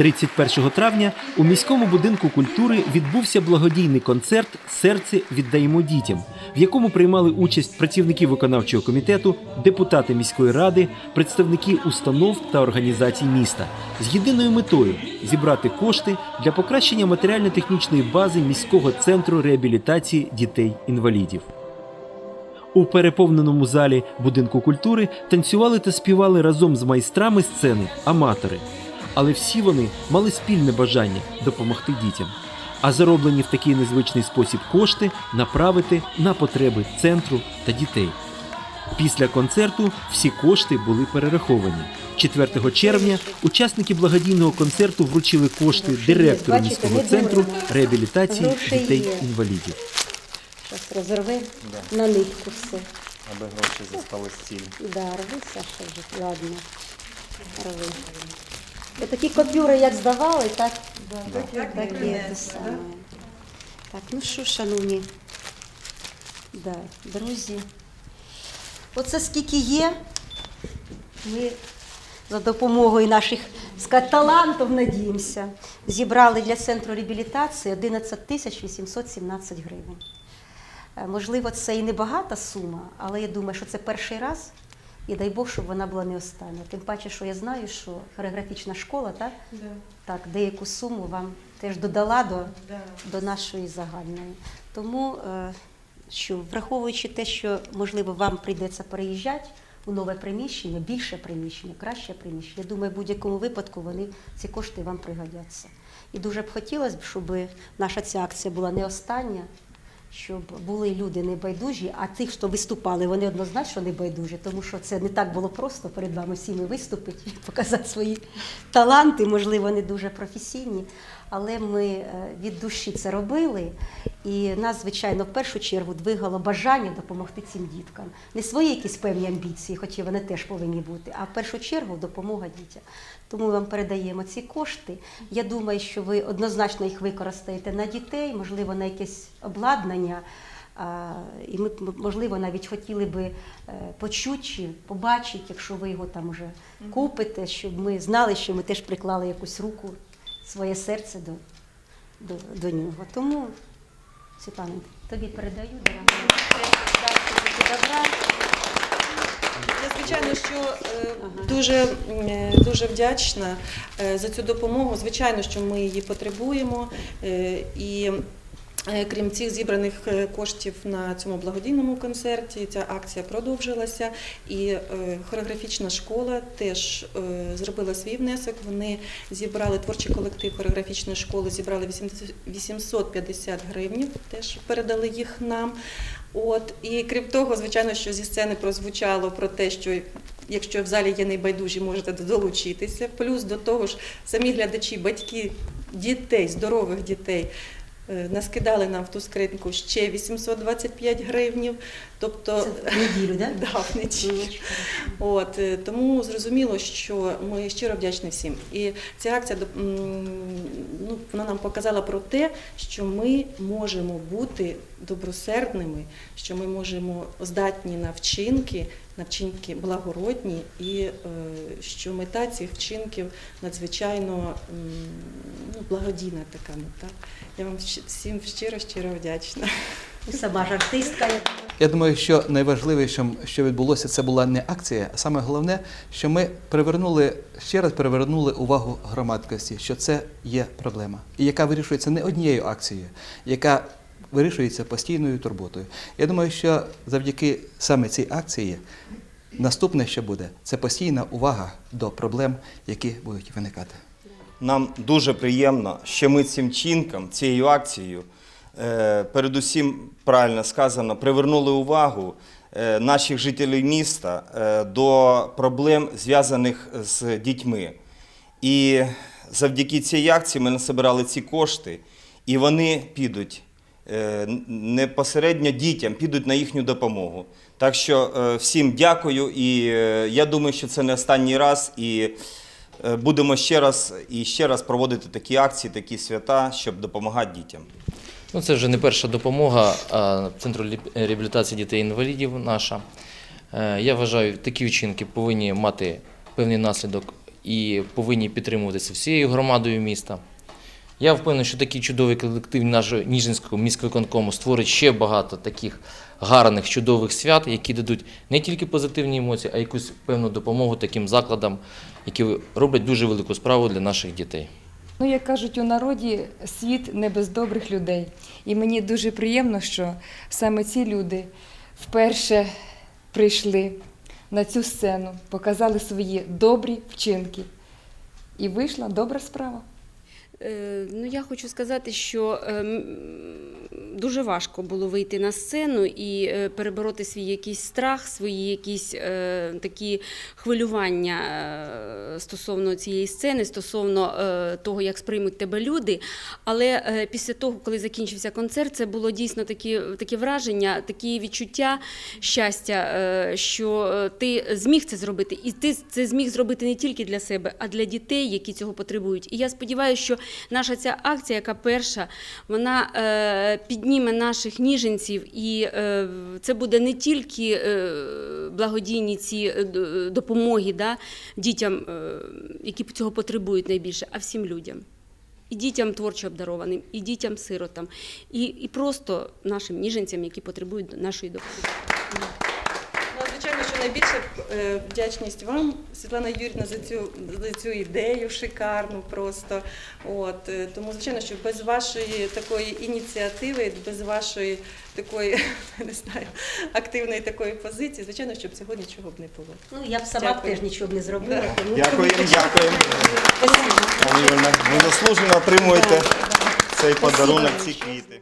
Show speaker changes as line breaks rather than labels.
«31 травня у міському будинку культури відбувся благодійний концерт Серце віддаємо дітям, в якому приймали участь працівники виконавчого комітету, депутати міської ради, представники установ та організацій міста з єдиною метою зібрати кошти для покращення матеріально-технічної бази міського центру реабілітації дітей-інвалідів. У переповненому залі будинку культури танцювали та співали разом з майстрами сцени аматори. Але всі вони мали спільне бажання допомогти дітям, а зароблені в такий незвичний спосіб кошти направити на потреби центру та дітей. Після концерту всі кошти були перераховані. 4 червня учасники благодійного концерту вручили кошти директору міського центру реабілітації дітей-інвалідів.
Зараз розорви на нитку все.
Аби гроші зостались цілі.
Да, рви, Саша, вже. ладно. Рви. Такі купюри, як здавали, так, так, і те саме. Так, ну що, шановні, да, друзі, оце скільки є, ми за допомогою наших сказати, талантів, надіємося, зібрали для центру реабілітації 11 тисяч 817 гривень. Е, Можливо, це і не багата сума, але я думаю, що це перший раз. І дай Бог, щоб вона була не остання. Тим паче, що я знаю, що хореографічна школа так, так деяку суму вам теж додала до, до нашої загальної. Тому, е, що враховуючи те, що можливо вам прийдеться переїжджати у нове приміщення, більше приміщення, краще приміщення. Я думаю, в будь-якому випадку вони ці кошти вам пригодяться. І дуже б хотілося б, щоб наша ця акція була не остання, щоб були люди небайдужі, а тих, хто виступали, вони однозначно небайдужі, тому що це не так було просто перед вами всіми виступити показати свої таланти, можливо, не дуже професійні. Але ми е, від душі це робили, і нас, звичайно, в першу чергу двигало бажання допомогти цим діткам. Не свої якісь певні амбіції, хоча вони теж повинні бути, а в першу чергу допомога дітям. Тому ми вам передаємо ці кошти. Я думаю, що ви однозначно їх використаєте на дітей, можливо, на якесь обладнання. І ми, можливо, навіть хотіли би е, почути чи побачити, якщо ви його там уже купите, щоб ми знали, що ми теж приклали якусь руку, своє серце до, до, до нього. Тому, Світлана, тобі передаю. Добра.
Я звичайно, що е, дуже, е, дуже вдячна е, за цю допомогу. Звичайно, що ми її потребуємо. І крім цих зібраних е, коштів на цьому благодійному концерті, ця акція продовжилася. І е, хореографічна школа теж е, зробила свій внесок. Вони зібрали творчий колектив хореографічної школи, зібрали 80 850 гривень, теж передали їх нам. От і крім того, звичайно, що зі сцени прозвучало про те, що якщо в залі є небайдужі, можете долучитися. Плюс до того ж, самі глядачі, батьки дітей, здорових дітей. Е, Наскидали нам в ту скриньку ще 825 гривнів. Тобто
Це в неділю, да?
да, в неділю. От е, тому зрозуміло, що ми щиро вдячні всім. І ця акція ну, вона нам показала про те, що ми можемо бути добросердними, що ми можемо здатні на вчинки, на вчинки благородні, і е, що мета цих вчинків надзвичайно ну, благодійна така мета. Я вам всім щиро щиро вдячна.
Сама ж артистка. я
Я думаю, що найважливішим, що відбулося, це була не акція, а саме головне, що ми привернули ще раз привернули увагу громадськості, що це є проблема, і яка вирішується не однією акцією, яка вирішується постійною турботою. Я думаю, що завдяки саме цій акції наступне, що буде, це постійна увага до проблем, які будуть виникати.
Нам дуже приємно, що ми цим чинком, цією акцією, е, передусім правильно сказано, привернули увагу е, наших жителів міста е, до проблем, зв'язаних з дітьми. І завдяки цій акції ми насобирали ці кошти, і вони підуть непосередньо дітям, підуть на їхню допомогу. Так що е, всім дякую, і е, я думаю, що це не останній раз. І Е, Будемо ще раз і ще раз проводити такі акції, такі свята, щоб допомагати дітям.
Ну, це вже не перша допомога Центру лі- реабілітації дітей-інвалідів наша. Е, Я вважаю, такі вчинки повинні мати певний наслідок і повинні підтримуватися всією громадою міста. Я впевнений, що такий чудовий колектив нашого Ніжинського міськвиконкому створить ще багато таких гарних, чудових свят, які дадуть не тільки позитивні емоції, а якусь певну допомогу таким закладам, які роблять дуже велику справу для наших дітей.
Ну, як кажуть у народі, світ не без добрих людей. І мені дуже приємно, що саме ці люди вперше прийшли на цю сцену, показали свої добрі вчинки. І вийшла добра справа.
Е, Ну, я хочу сказати, що ем, дуже важко було вийти на сцену і е, перебороти свій якийсь страх, свої якісь е, такі хвилювання е, стосовно цієї сцени, стосовно е, того, як сприймуть тебе люди. Але е, після того, коли закінчився концерт, це було дійсно такі, таке враження, такі відчуття щастя, е, що е, ти зміг це зробити, і ти це зміг зробити не тільки для себе, а для дітей, які цього потребують. І я сподіваюся, що наша ця акція, яка перша, вона е, підніме наших ніженців, і е, це буде не тільки е, благодійні ці допомоги да, дітям, які цього потребують найбільше, а всім людям. І дітям творчо обдарованим, і дітям сиротам, і, і просто нашим ніженцям, які потребують нашої допомоги.
Звичайно, що найбільше е, вдячність вам, Світлана Юрівна, за цю, за цю ідею шикарну просто. От, е, тому, звичайно, що без вашої такої ініціативи, без вашої такої, не знаю, активної такої позиції, звичайно, щоб цього нічого б не було.
Ну, я б сама б теж нічого б не зробила. Тому-
Дякуємо, дякуємо. Ви заслужено отримуєте цей подарунок, ці квіти.